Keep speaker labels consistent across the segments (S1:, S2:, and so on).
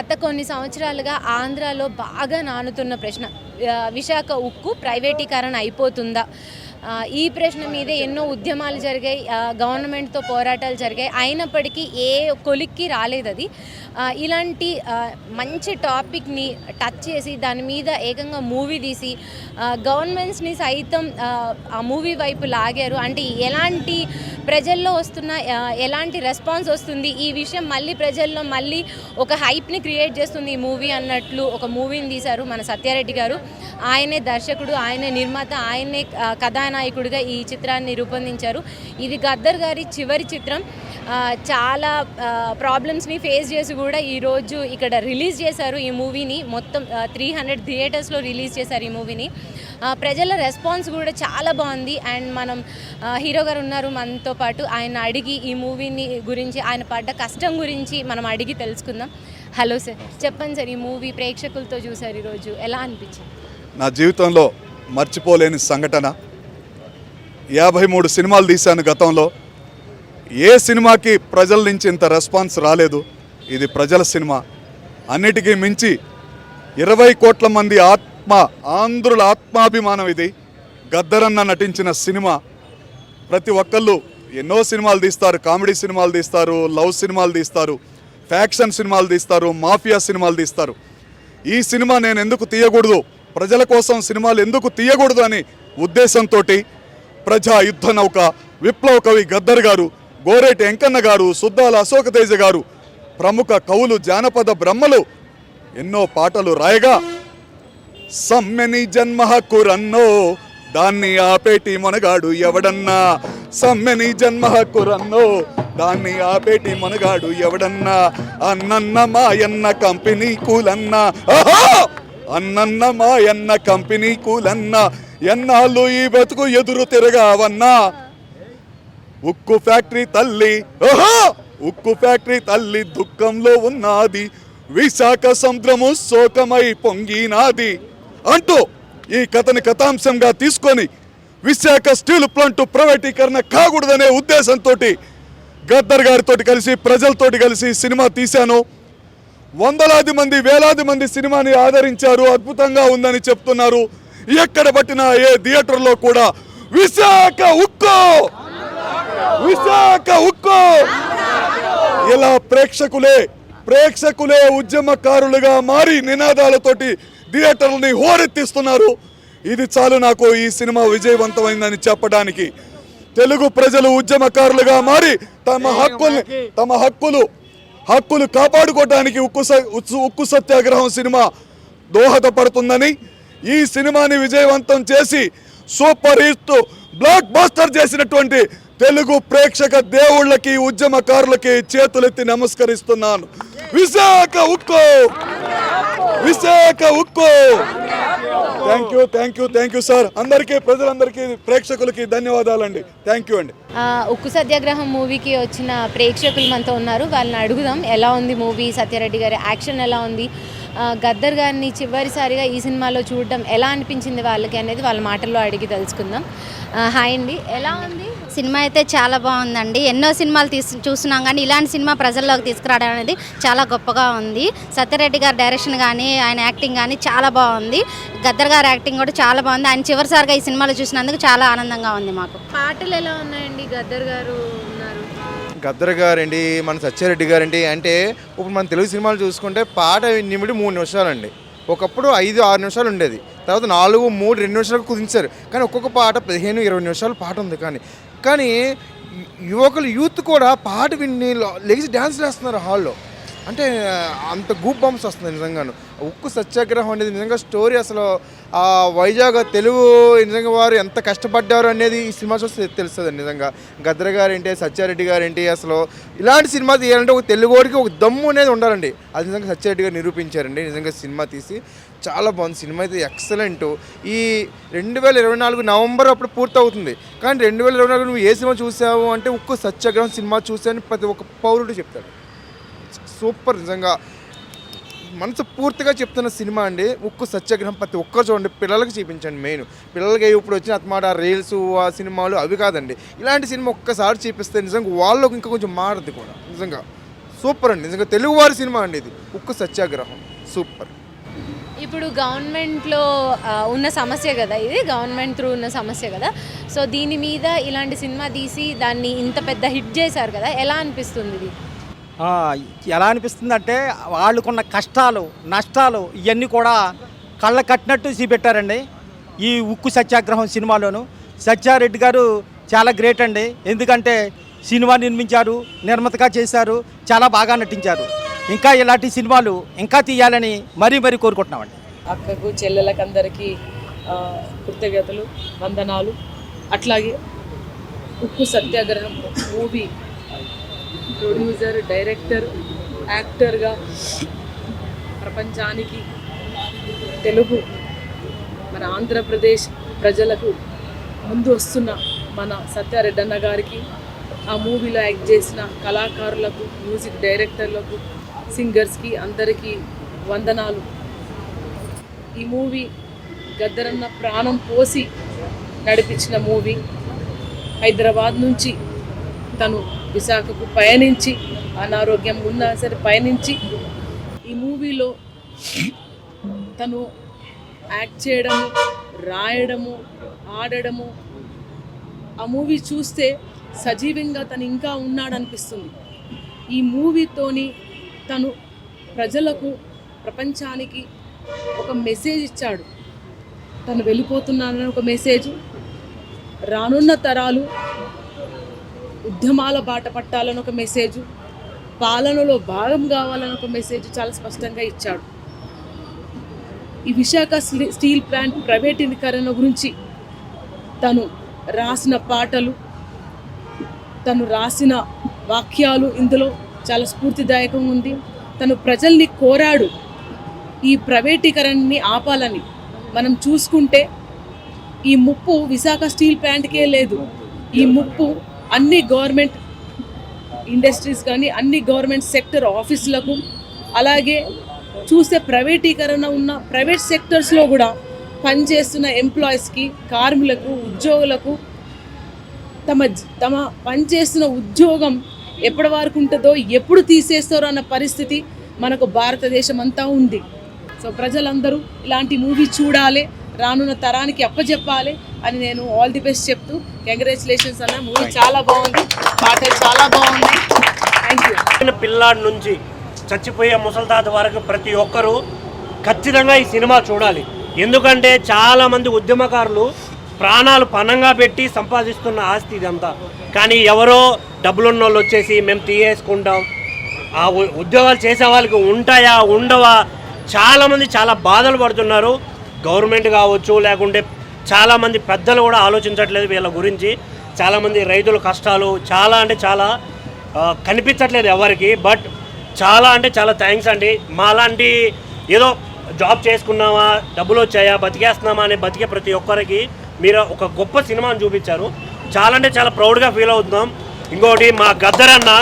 S1: గత కొన్ని సంవత్సరాలుగా ఆంధ్రాలో బాగా నానుతున్న ప్రశ్న విశాఖ ఉక్కు ప్రైవేటీకరణ అయిపోతుందా? ఈ ప్రశ్న మీదే ఎన్నో ఉద్యమాలు జరిగాయి గవర్నమెంట్తో పోరాటాలు జరిగాయి. అయినప్పటికీ ఏ కొలిక్కి రాలేదు అది ఇలాంటి మంచి టాపిక్ని టచ్ చేసి దాని మీద ఏకంగా మూవీ తీసి గవర్నమెంట్స్ని సైతం ఆ, మూవీ వైపు లాగారు. అంటే ఎలాంటి ప్రజల్లో వస్తున్న ఎలాంటి రెస్పాన్స్ వస్తుంది? ఈ విషయం మళ్ళీ ప్రజల్లో మళ్ళీ ఒక హైప్ని క్రియేట్ చేస్తుంది ఈ మూవీ అన్నట్లు ఒక మూవీని తీశారు మన సత్యారెడ్డి గారు. ఆయనే దర్శకుడు ఆయనే నిర్మాత ఆయనే కథానాయకుడిగా ఈ చిత్రాన్ని రూపొందించారు. ఇది గద్దర్ గారి చివరి చిత్రం. చాలా ప్రాబ్లమ్స్ని ఫేస్ చేసి కూడా ఈరోజు ఇక్కడ రిలీజ్ చేశారు ఈ మూవీని. మొత్తం త్రీ హండ్రెడ్ థియేటర్స్లో రిలీజ్ చేశారు ఈ మూవీని. ప్రజల రెస్పాన్స్ కూడా చాలా బాగుంది. అండ్ మనం హీరో గారు ఉన్నారు మనతో పాటు. ఆయన అడిగి ఈ మూవీని గురించి ఆయన పడ్డ కష్టం గురించి మనం అడిగి తెలుసుకుందాం. హలో సార్ చెప్పండి సార్ ఈ మూవీ ప్రేక్షకులతో చూసారు ఈరోజు ఎలా అనిపించింది?
S2: నా జీవితంలో మర్చిపోలేని సంఘటన. యాభై మూడు సినిమాలు తీశాను గతంలో. ఏ సినిమాకి ప్రజల నుంచి ఇంత రెస్పాన్స్ రాలేదు. ఇది ప్రజల సినిమా. అన్నిటికీ మించి ఇరవై కోట్ల మంది ఆత్మ ఆంధ్రుల ఆత్మాభిమానం ఇది. గద్దరన్న నటించిన సినిమా. ప్రతి ఒక్కళ్ళు ఎన్నో సినిమాలు తీస్తారు. కామెడీ సినిమాలు తీస్తారు లవ్ సినిమాలు తీస్తారు ఫ్యాక్షన్ సినిమాలు తీస్తారు మాఫియా సినిమాలు తీస్తారు. ఈ సినిమా నేను ఎందుకు తీయకూడదు? ప్రజల కోసం సినిమాలు ఎందుకు తీయకూడదు అని ఉద్దేశంతో ప్రజా యుద్ధ నౌక విప్లవ కవి గద్దర్ గారు గోరేటి వెంకన్న గారు సుద్దాల అశోక తేజ గారు ప్రముఖ కవులు జానపద బ్రహ్మలు ఎన్నో పాటలు రాయగా సమ్మెని జన్మ హక్కురన్నో దాన్ని ఆపేటి మనగాడు ఎవడన్నా? సమ్మెని జన్మ హక్కురన్నో దాన్ని ఆపేటి మనగాడు ఎవడన్నా? అన్నన్న మాయన్న కంపెనీ కూలన్న? అన్నన్న మాయన్న కంపెనీ కూలన్న? ఎన్నాళ్ళు ఈ బతుకు ఎదురు తిరగావన్నా? ఉక్కు ఫ్యాక్టరీ తల్లి ఓహో ఉక్కు ఫ్యాక్టరీ తల్లి దుఃఖంలో ఉన్నది. విశాఖ సముద్రము శోకమై పొంగినాది. అంటూ ఈ కథని కథాంశంగా తీసుకొని విశాఖ స్టీల్ ప్లాంట్ ప్రైవేటీకరణ కాకూడదనే ఉద్దేశంతో గద్దర్ గారితో కలిసి ప్రజలతోటి కలిసి సినిమా తీశాను. వందలాది మంది వేలాది మంది సినిమాని ఆదరించారు. అద్భుతంగా ఉందని చెప్తున్నారు. ఎక్కడ పట్టినా ఏ థియేటర్లో కూడా విశాఖ ఉక్కు! విశాఖ ఉక్కు! ఇలా ప్రేక్షకులే ప్రేక్షకులే ఉద్యమకారులుగా మారి నినాదాలతోటి థియేటర్లని హోరెత్తిస్తున్నారు. ఇది చాలు నాకు ఈ సినిమా విజయవంతమైందని చెప్పడానికి. తెలుగు ప్రజలు ఉద్యమకారులుగా మారి తమ హక్కుల్ని తమ హక్కులు హక్కులు కాపాడుకోవడానికి ఉక్కు ఉక్కు సత్యాగ్రహం సినిమా దోహదపడుతుందని ఈ సినిమాని విజయవంతం చేసి సూపర్ హిట్ బ్లాక్ బాస్టర్ చేసినటువంటి తెలుగు ప్రేక్షక దేవుళ్ళకి ఉద్యమకారులకి చేతులెత్తి నమస్కరిస్తున్నాను. విశాఖ ఉక్కు! విశాఖ ఉక్కు! Thank you thank you thank you sir అందరికీ ప్రజలందరికీ ప్రేక్షకులకి ధన్యవాదాలండి. థ్యాంక్ యూ అండి.
S1: ఉక్కు సత్యాగ్రహం మూవీకి వచ్చిన ప్రేక్షకులు మనతో ఉన్నారు. వాళ్ళని అడుగుదాం ఎలా ఉంది మూవీ? సత్యారెడ్డి గారి యాక్షన్ ఎలా ఉంది? గద్దర్ గారిని చివరిసారిగా ఈ సినిమాలో చూడడం ఎలా అనిపించింది వాళ్ళకి అనేది వాళ్ళ మాటల్లో అడిగి తెలుసుకుందాం. హాయ్ అండి. ఎలా ఉంది?
S3: సినిమా అయితే చాలా బాగుందండి. ఎన్నో సినిమాలు తీసి చూస్తున్నాం కానీ ఇలాంటి సినిమా ప్రజల్లోకి తీసుకురావడం అనేది చాలా గొప్పగా ఉంది. సత్యరెడ్డి గారి డైరెక్షన్ కానీ ఆయన యాక్టింగ్ కానీ చాలా బాగుంది. గద్దర్ గారి యాక్టింగ్ కూడా చాలా బాగుంది. ఆయన చివరిసారిగా ఈ సినిమాలో చూసినందుకు చాలా ఆనందంగా ఉంది మాకు.
S1: పాటలు ఎలా ఉన్నాయండి? గద్దర్ గారు ఉన్నారు.
S4: గద్దర్ గారండి మన సత్యారెడ్డి గారండి అంటే ఇప్పుడు మన తెలుగు సినిమాలు చూసుకుంటే పాట నిమిడి మూడు నిమిషాలండి. ఒకప్పుడు ఐదు ఆరు నిమిషాలు ఉండేది. తర్వాత నాలుగు మూడు రెండు నిమిషాలకు కుదించారు. కానీ ఒక్కొక్క పాట పదిహేను ఇరవై నిమిషాలు పాట ఉంది కానీ కానీ యువకులు యూత్ కూడా పాట విని లెగిసి డ్యాన్స్ వేస్తున్నారు హాల్లో. అంటే అంత గూప్ బాంబ్స్ వస్తుంది నిజంగాను. ఉక్కు సత్యాగ్రహం అనేది నిజంగా స్టోరీ అసలు ఆ వైజాగ్ తెలుగు నిజంగా వారు ఎంత కష్టపడ్డారు అనేది ఈ సినిమా చూస్తే తెలుస్తుంది నిజంగా. గద్దర్ గారేంటి సత్యారెడ్డి గారేంటి అసలు ఇలాంటి సినిమా తీయాలంటే ఒక తెలుగువాడికి ఒక దమ్ము అనేది ఉండాలండి. అది నిజంగా సత్యారెడ్డి గారు నిరూపించారండి. నిజంగా సినిమా తీసి చాలా బాగుంది. సినిమా అయితే ఎక్సలెంట్. ఈ రెండు వేల ఇరవై నాలుగు నవంబర్ అప్పుడు పూర్తవుతుంది. కానీ రెండు వేల ఇరవై నాలుగు నువ్వు ఏ సినిమా చూసావు అంటే ఉక్కు సత్యాగ్రహం సినిమా చూసాను ప్రతి ఒక్క పౌరుడు చెప్తాడు. సూపర్ నిజంగా. మనసు పూర్తిగా చెప్తున్న సినిమా అండి. ఉక్కు సత్యాగ్రహం ప్రతి ఒక్కరు చూడండి. పిల్లలకి చూపించండి మెయిన్. పిల్లలకి ఇప్పుడు వచ్చిన అతమాట రీల్స్ ఆ సినిమాలు అవి కాదండి. ఇలాంటి సినిమా ఒక్కసారి చూపిస్తే నిజంగా వాళ్ళకి ఇంకా కొంచెం మారదు కూడా. నిజంగా. సూపర్ అండి. నిజంగా తెలుగువారి సినిమా అండి ఇది. ఉక్కు సత్యాగ్రహం. సూపర్.
S1: ఇప్పుడు గవర్నమెంట్లో ఉన్న సమస్య కదా ఇది? గవర్నమెంట్ త్రూ ఉన్న సమస్య కదా? సో దీని మీద ఇలాంటి సినిమా తీసి దాన్ని ఇంత పెద్ద హిట్ చేశారు కదా? ఎలా అనిపిస్తుంది ఇది?
S5: ఎలా అనిపిస్తుంది అంటే వాళ్ళకున్న కష్టాలు నష్టాలు ఇవన్నీ కూడా కళ్ళ కట్టినట్టు చూపెట్టారండి ఈ ఉక్కు సత్యాగ్రహం సినిమాలోను. సత్యారెడ్డి గారు చాలా గ్రేట్ అండి. ఎందుకంటే సినిమా నిర్మించారు నిర్మాతగా చేశారు చాలా బాగా నటించారు. ఇంకా ఇలాంటి సినిమాలు ఇంకా తీయాలని మరీ మరీ కోరుకుంటున్నామండి.
S6: అక్కకు చెల్లెలకు అందరికీ కృతజ్ఞతలు వందనాలు. అట్లాగే ఉక్కు సత్యాగ్రహం మూవీ ప్రొడ్యూసర్ డైరెక్టర్ యాక్టర్గా ప్రపంచానికి తెలుగు మన ఆంధ్రప్రదేశ్ ప్రజలకు ముందు వస్తున్న మన సత్యారెడ్డన్న గారికి ఆ మూవీలో యాక్ట్ చేసిన కళాకారులకు మ్యూజిక్ డైరెక్టర్లకు సింగర్స్కి అందరికీ వందనాలు. ఈ మూవీ గద్దరన్న ప్రాణం పోసి నడిపించిన మూవీ. హైదరాబాద్ నుంచి తను విశాఖకు పయనించి అనారోగ్యం ఉన్నా సరే పయనించి ఈ మూవీలో తను యాక్ట్ చేయడము రాయడము ఆడడము ఆ మూవీ చూస్తే సజీవంగా తను ఇంకా ఉన్నాడనిపిస్తుంది. ఈ మూవీతోని తను ప్రజలకు ప్రపంచానికి ఒక మెసేజ్ ఇచ్చాడు. తను వెళ్ళిపోతున్నానని ఒక మెసేజ్ రానున్న తరాలు ఉద్యమాల బాట పట్టాలని ఒక మెసేజ్ పాలనలో భాగం కావాలని ఒక మెసేజ్ చాలా స్పష్టంగా ఇచ్చాడు. ఈ విశాఖ స్టీల్ ప్లాంట్ ప్రైవేటీకరణ గురించి తను రాసిన పాటలు తను రాసిన వాక్యాలు ఇందులో చాలా స్ఫూర్తిదాయకంగా ఉంది. తను ప్రజల్ని కోరాడు. ఈ ప్రైవేటీకరణని ఆపాలని. మనం చూసుకుంటే ఈ ముప్పు విశాఖ స్టీల్ ప్లాంట్కే లేదు. ఈ ముప్పు అన్ని గవర్నమెంట్ ఇండస్ట్రీస్ కానీ అన్ని గవర్నమెంట్ సెక్టర్ ఆఫీసులకు అలాగే చూస్తే ప్రైవేటీకరణ ఉన్న ప్రైవేట్ సెక్టర్స్లో కూడా పనిచేస్తున్న ఎంప్లాయీస్కి కార్మికులకు ఉద్యోగులకు తమ తమ పనిచేస్తున్న ఉద్యోగం ఎప్పటి వరకు ఉంటుందో ఎప్పుడు తీసేస్తారో అన్న పరిస్థితి మనకు భారతదేశం అంతా ఉంది. సో ప్రజలందరూ ఇలాంటి మూవీ చూడాలి రానున్న తరానికి అప్పచెప్పాలి అని నేను ఆల్ ది బెస్ట్ చెప్తూ కంగ్రాచులేషన్స్ అన్న. మూవీ చాలా బాగుంది పాటలు చాలా బాగున్నాయి. థ్యాంక్ యూ
S7: పిల్లాడి నుంచి చచ్చిపోయే ముసలితాత వరకు ప్రతి ఒక్కరూ ఖచ్చితంగా ఈ సినిమా చూడాలి. ఎందుకంటే చాలామంది ఉద్యమకారులు ప్రాణాలు పణంగా పెట్టి సంపాదిస్తున్న ఆస్తి ఇదంతా. కానీ ఎవరో డబ్బులున్న వాళ్ళు వచ్చేసి మేము తీయేసుకుంటాం. ఆ ఉద్యోగాలు చేసే వాళ్ళకి ఉంటాయా ఉండవా? చాలామంది చాలా బాధలు పడుతున్నారు. గవర్నమెంట్ కావచ్చు లేకుంటే చాలామంది పెద్దలు కూడా ఆలోచించట్లేదు వీళ్ళ గురించి. చాలామంది రైతుల కష్టాలు చాలా అంటే చాలా కనిపించట్లేదు ఎవరికి. బట్ చాలా అంటే చాలా థ్యాంక్స్ అండి. మాలాంటి ఏదో జాబ్ చేసుకున్నామా డబ్బులు వచ్చాయా బతికేస్తున్నామా అనే బతికే ప్రతి ఒక్కరికి మీరు ఒక గొప్ప సినిమాని చూపించారు. చాలా అంటే చాలా ప్రౌడ్గా ఫీల్ అవుతున్నాం. ఇంకోటి మా గద్దరన్న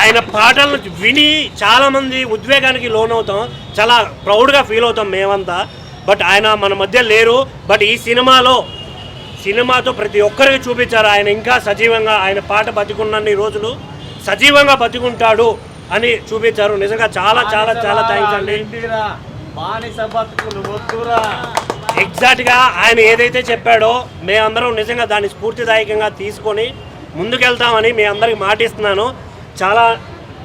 S7: ఆయన పాటలను విని చాలామంది ఉద్వేగానికి లోనవుతాం. చాలా ప్రౌడ్గా ఫీల్ అవుతాం మేమంతా. బట్ ఆయన మన మధ్య లేరు. బట్ ఈ సినిమాలో సినిమాతో ప్రతి ఒక్కరికి చూపించారు. ఆయన ఇంకా సజీవంగా ఆయన పాట బతికున్నన్ని రోజులు. సజీవంగా బతికుంటాడు అని చూపించారు. నిజంగా చాలా చాలా చాలా థ్యాంక్స్ అండి. ఎగ్జాక్ట్గా ఆయన ఏదైతే చెప్పాడో మేమందరం నిజంగా దాన్ని స్ఫూర్తిదాయకంగా తీసుకొని ముందుకెళ్తామని మీ అందరికి మాటిస్తున్నాను. చాలా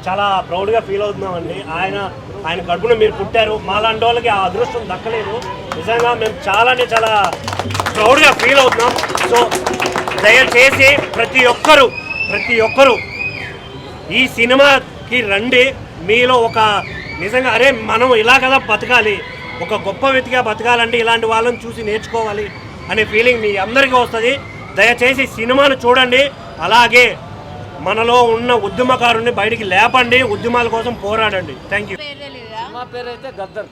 S7: చాలా ప్రౌడ్గా ఫీల్ అవుతున్నామండి. ఆయన ఆయన కడుపున మీరు పుట్టారు. మాలాంటి వాళ్ళకి ఆ అదృష్టం దక్కలేదు. నిజంగా మేము చాలా చాలా ప్రౌడ్గా ఫీల్ అవుతున్నాం. సో దయచేసి ప్రతి ఒక్కరూ ప్రతి ఒక్కరూ ఈ సినిమాకి రండి. మీలో ఒక నిజంగా అరే మనం ఇలా కదా బతకాలి. ఒక గొప్ప వ్యక్తిగా బతకాలంటే ఇలాంటి వాళ్ళని చూసి నేర్చుకోవాలి అనే ఫీలింగ్ మీ అందరికీ వస్తుంది. దయచేసి సినిమాను చూడండి. అలాగే మనలో ఉన్న ఉద్యమకారుని బయటికి లేపండి. ఉద్యమాల కోసం పోరాడండి. థ్యాంక్ యూ
S8: సినిమా పేరు అయితే గద్దర్.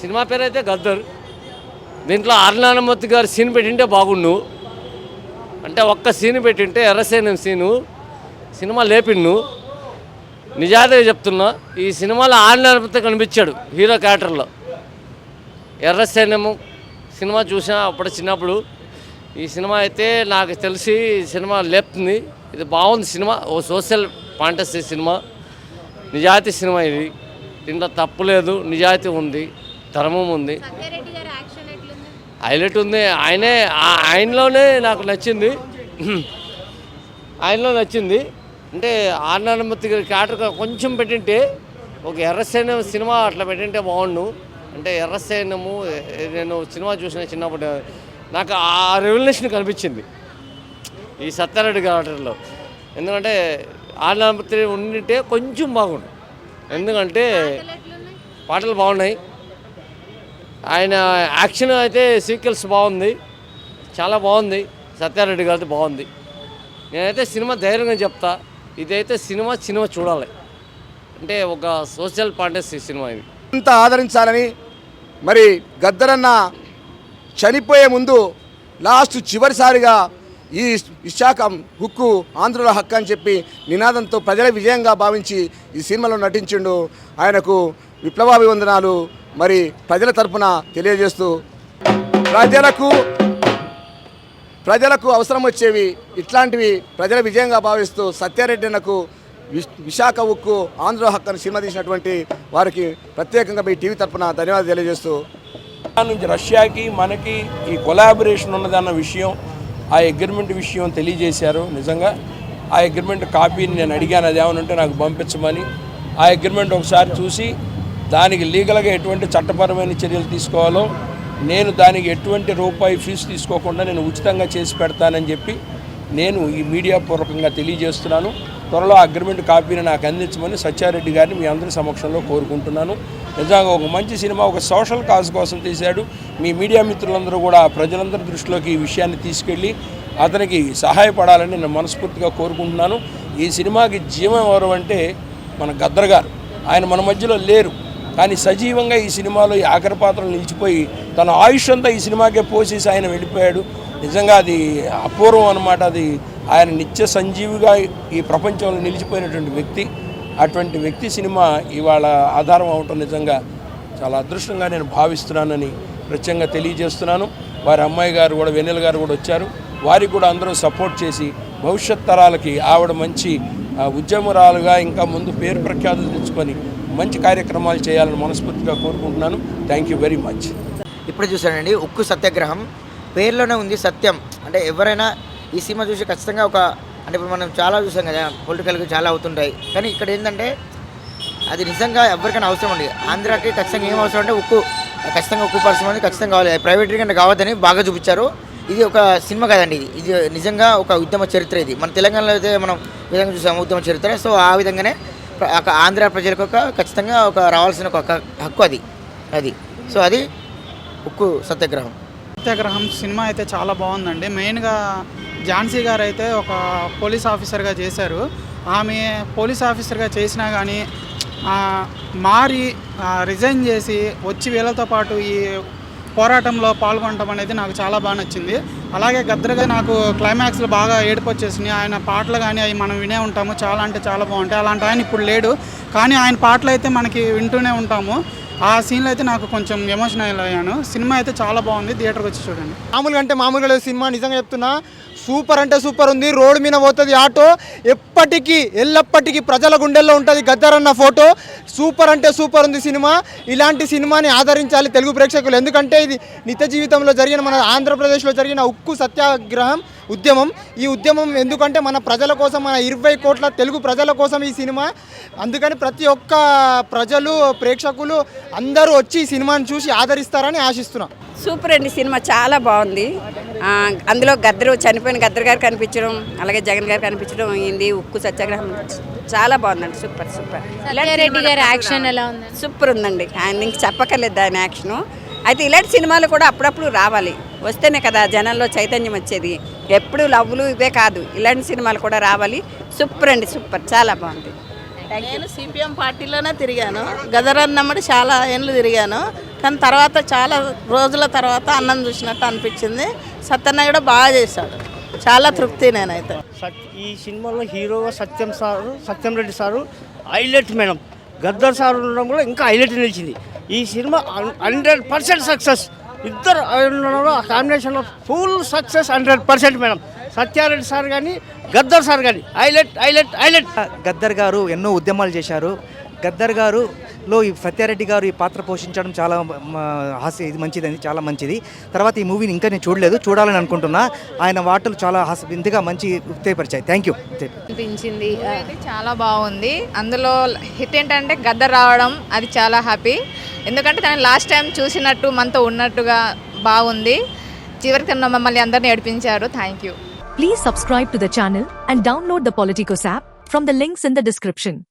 S8: సినిమా పేరు అయితే గద్దర్. దీంట్లో ఆర్నానమూర్తి గారు సీన్ పెట్టింటే బాగుండు. అంటే ఒక్క సీన్ పెట్టింటే ఎర్రసేనం సీను. సినిమా లేపిండు. నిజాయితీగా చెప్తున్నా ఈ సినిమాలో ఆర్నానమూర్తి కనిపించాడు హీరో క్యారెక్టర్లో. ఎర్రసేనము సినిమా చూసా అప్పుడు చిన్నప్పుడు. ఈ సినిమా అయితే నాకు తెలిసి సినిమా లేపుతుంది ఇది బాగుంది సినిమా ఓ సోషల్ ఫాంటసీ సినిమా. నిజాయితీ సినిమా ఇది. దీంట్లో తప్పు లేదు నిజాయితీ ఉంది ధర్మం ఉంది. హైలైట్ ఉంది. ఆయనే ఆయనలోనే నాకు నచ్చింది. ఆయనలో నచ్చింది. అంటే ఆర్నానమూర్తి గారి క్యారెక్టర్ కొంచెం పెట్టింటే ఒక ఎర్రసైన్యం సినిమా అట్లా పెట్టింటే బాగుండు. అంటే ఎర్రసైన్యము నేను సినిమా చూసిన చిన్నప్పుడు నాకు ఆ రెవల్యూషన్ కనిపించింది. ఈ సత్యారెడ్డి క్యారెక్టర్లో. ఎందుకంటే ఆర్నానమూర్తి ఉండింటే కొంచెం బాగుండు. ఎందుకంటే పాటలు బాగున్నాయి. ఆయన యాక్షన్ అయితే సీక్వెల్స్ బాగుంది. చాలా బాగుంది. సత్యారెడ్డి గారిది బాగుంది. నేనైతే సినిమా ధైర్యంగా చెప్తా. ఇదైతే సినిమా సినిమా చూడాలి. అంటే ఒక సోషల్ పాండసీ సినిమా ఇది.
S9: అంత ఆదరించాలని మరి గద్దరన్న చనిపోయే ముందు లాస్ట్ చివరిసారిగా ఈ విశాఖ హుక్కు ఆంధ్రుల హక్కు అని చెప్పి నినాదంతో ప్రజల విజయంగా భావించి ఈ సినిమాలో నటించిండు. ఆయనకు విప్లవాభివందనాలు మరి ప్రజల తరపున తెలియజేస్తూ. ప్రజలకు ప్రజలకు అవసరం వచ్చేవి ఇట్లాంటివి ప్రజల విజయంగా భావిస్తూ సత్యారెడ్డి విశ్- విశాఖ ఉక్కు ఆంధ్ర హక్కును సినిమా తీసినటువంటి వారికి ప్రత్యేకంగా మీ టీవీ తరపున ధన్యవాదాలు తెలియజేస్తూ
S10: నుంచి రష్యాకి మనకి ఈ కొలాబరేషన్ ఉన్నదన్న విషయం ఆ అగ్రిమెంట్ విషయం తెలియజేశారు నిజంగా. ఆ అగ్రిమెంట్ కాపీని నేను అడిగాను అది ఏమనంటే నాకు పంపించమని. ఆ అగ్రిమెంట్ ఒకసారి చూసి దానికి లీగల్గా ఎటువంటి చట్టపరమైన చర్యలు తీసుకోవాలో నేను దానికి ఎటువంటి రూపాయి ఫీజు తీసుకోకుండా నేను ఉచితంగా చేసి పెడతానని చెప్పి నేను ఈ మీడియా పూర్వకంగా తెలియజేస్తున్నాను. త్వరలో అగ్రిమెంట్ కాపీని నాకు అందించమని సత్యారెడ్డి గారిని మీ అందరి సమక్షంలో కోరుకుంటున్నాను. నిజంగా ఒక మంచి సినిమా ఒక సోషల్ కాజ్ కోసం తీశాడు. మీ మీడియా మిత్రులందరూ కూడా ప్రజలందరి దృష్టిలోకి ఈ విషయాన్ని తీసుకెళ్ళి అతనికి సహాయపడాలని నేను మనస్ఫూర్తిగా కోరుకుంటున్నాను. ఈ సినిమాకి జీవం ఎవరు అంటే మన గద్దర్ గారు. ఆయన మన మధ్యలో లేరు. కానీ సజీవంగా ఈ సినిమాలో ఈ ఆఖరి పాత్రలు నిలిచిపోయి తన ఆయుష్ అంతా ఈ సినిమాకే పోసేసి ఆయన వెళ్ళిపోయాడు. నిజంగా అది అపూర్వం అనమాట అది ఆయన నిత్య సంజీవిగా ఈ ప్రపంచంలో నిలిచిపోయినటువంటి వ్యక్తి. అటువంటి వ్యక్తి సినిమా ఇవాళ ఆధారం అవటం నిజంగా చాలా అదృష్టంగా నేను భావిస్తున్నానని ప్రత్యంగా తెలియజేస్తున్నాను. వారి అమ్మాయి గారు కూడా వెన్నెల గారు కూడా వచ్చారు. వారికి కూడా అందరూ సపోర్ట్ చేసి భవిష్యత్ తరాలకి ఆవిడ మంచి ఉద్యమరాలుగా ఇంకా ముందు పేరు ప్రఖ్యాతులు తెచ్చుకొని మంచి కార్యక్రమాలు చేయాలని మనస్ఫూర్తిగా కోరుకుంటున్నాను. థ్యాంక్ యూ వెరీ మచ్
S11: ఇప్పుడు చూసానండి ఉక్కు సత్యాగ్రహం. పేర్లోనే ఉంది సత్యం. అంటే ఎవరైనా ఈ సినిమా చూసి ఖచ్చితంగా ఒక అంటే ఇప్పుడు మనం చాలా చూసాం కదా పొలిటికల్గా చాలా అవుతుంటాయి. కానీ ఇక్కడ ఏంటంటే అది నిజంగా ఎవరికైనా అవసరం ఉంది ఆంధ్రాకి ఖచ్చితంగా ఏం అవసరం అంటే ఉక్కు ఖచ్చితంగా ఉక్కు పరిశ్రమ అనేది ఖచ్చితంగా కావాలి. ప్రైవేట్ అంటే కావద్దని బాగా చూపించారు. ఇది ఒక సినిమా కదండి ఇది. ఇది నిజంగా ఒక ఉద్యమ చరిత్ర ఇది. మన తెలంగాణలో అయితే మనం విధంగా చూసాము ఉద్యమ చరిత్ర. సో ఆ విధంగానే ఆంధ్ర ప్రజలకు ఒక ఖచ్చితంగా ఒక రావాల్సిన ఒక హక్కు అది. అది. సో అది ఉక్కు సత్యాగ్రహం.
S12: సత్యాగ్రహం సినిమా అయితే చాలా బాగుందండి. మెయిన్గా ఝాన్సీ గారు అయితే ఒక పోలీస్ ఆఫీసర్గా చేశారు. ఆమె పోలీస్ ఆఫీసర్గా చేసినా కానీ మారి రిజైన్ చేసి వచ్చి వీళ్ళతో పాటు ఈ పోరాటంలో పాల్గొనడం అనేది నాకు చాలా బాగా నచ్చింది. అలాగే గద్దరగా నాకు క్లైమాక్స్లో బాగా ఏడుపు వచ్చేసినాయి ఆయన పాటలు కానీ అవి మనం వినే ఉంటాము. చాలా అంటే చాలా బాగుంటాయి. అలాంటి ఆయన ఇప్పుడు లేడు. కానీ ఆయన పాటలు అయితే మనకి వింటూనే ఉంటాము. ఆ సీన్లో అయితే నాకు కొంచెం ఎమోషనల్ అయ్యాను. సినిమా అయితే చాలా బాగుంది థియేటర్కి వచ్చి చూడండి.
S5: మామూలుగా అంటే మామూలుగా లేదు సినిమా నిజంగా చెప్తున్నా సూపర్ అంటే సూపర్ ఉంది రోడ్డు మీద పోతుంది ఆటో ఎప్పటికీ ఎల్లప్పటికీ ప్రజల గుండెల్లో ఉంటుంది గద్దరన్న ఫోటో. సూపర్ అంటే సూపర్ ఉంది సినిమా ఇలాంటి సినిమాని ఆదరించాలి తెలుగు ప్రేక్షకులు. ఎందుకంటే ఇది నిత్య జీవితంలో జరిగిన మన ఆంధ్రప్రదేశ్లో జరిగిన ఉక్కు సత్యాగ్రహం ఉద్యమం. ఈ ఉద్యమం ఎందుకంటే మన ప్రజల కోసం మన ఇరవై కోట్ల తెలుగు ప్రజల కోసం ఈ సినిమా. అందుకని ప్రతి ఒక్క ప్రజలు ప్రేక్షకులు అందరూ వచ్చి ఈ సినిమాని చూసి ఆదరిస్తారని ఆశిస్తున్నాం.
S13: సూపర్ అండి సినిమా చాలా బాగుంది. అందులో గద్దరు చనిపోయిన గద్దరు గారు కనిపించడం అలాగే జగన్ గారు కనిపించడం అయింది ఉక్కు సత్యాగ్రహం. చాలా బాగుందండి సూపర్ సూపర్.
S1: సత్యారెడ్డి గారి యాక్షన్ ఎలా ఉంది
S13: సూపర్ ఉందండి. ఆయన ఇంక చెప్పక్కర్లేదు ఆయన యాక్షన్. అయితే ఇలాంటి సినిమాలు కూడా అప్పుడప్పుడు రావాలి. వస్తేనే కదా జనంలో చైతన్యం వచ్చేది. ఎప్పుడు లవ్లు ఇవే కాదు. ఇలాంటి సినిమాలు కూడా రావాలి. సూపర్ అండి సూపర్. చాలా బాగుంది.
S14: నేను సిపిఎం పార్టీలోనే తిరిగాను. గదరన్నమ్మడి చాలా ఏళ్ళు తిరిగాను. కానీ తర్వాత చాలా రోజుల తర్వాత అన్నం చూసినట్టు అనిపించింది. సత్యన్న కూడా బాగా చేశాడు. చాలా తృప్తి నేనైతే.
S5: సత్ ఈ సినిమాలో హీరోగా Satyam sir Satyam Reddy sir highlight madam. Gaddar sir ఉండడం కూడా ఇంకా హైలైట్ నిలిచింది. ఈ సినిమా హండ్రెడ్ పర్సెంట్ సక్సెస్.
S14: ఇద్దరు ఆ కాంబినేషన్లో full success hundred percent madam. Satya Reddy sir కానీ గద్దర్ సార్ కానీ హైలైట్ హైలైట్ హైలైట్.
S15: గద్దర్ గారు ఎన్నో ఉద్యమాలు చేశారు. గద్దర్ గారు లో ఈ సత్యారెడ్డి గారు ఈ పాత్ర పోషించడం చాలా హాస్య ఇది మంచిది చాలా మంచిది. తర్వాత ఈ మూవీని ఇంకా నేను చూడలేదు చూడాలని అనుకుంటున్నా. ఆయన వార్తలు చాలా హాస్య ఇంతగా మంచి ఉత్తేజపరిచాయి. థ్యాంక్ యూ
S1: అనిపించింది.
S16: చాలా బాగుంది. అందులో హిట్ ఏంటంటే గద్దర్ రావడం అది చాలా హ్యాపీ. ఎందుకంటే తను లాస్ట్ టైం చూసినట్టు మనతో ఉన్నట్టుగా బాగుంది. చివరికి తను మమ్మల్ని అందరినీ ఏడిపించారు. Thank you
S17: Please subscribe to the channel and download the Politicos app from the links in the description.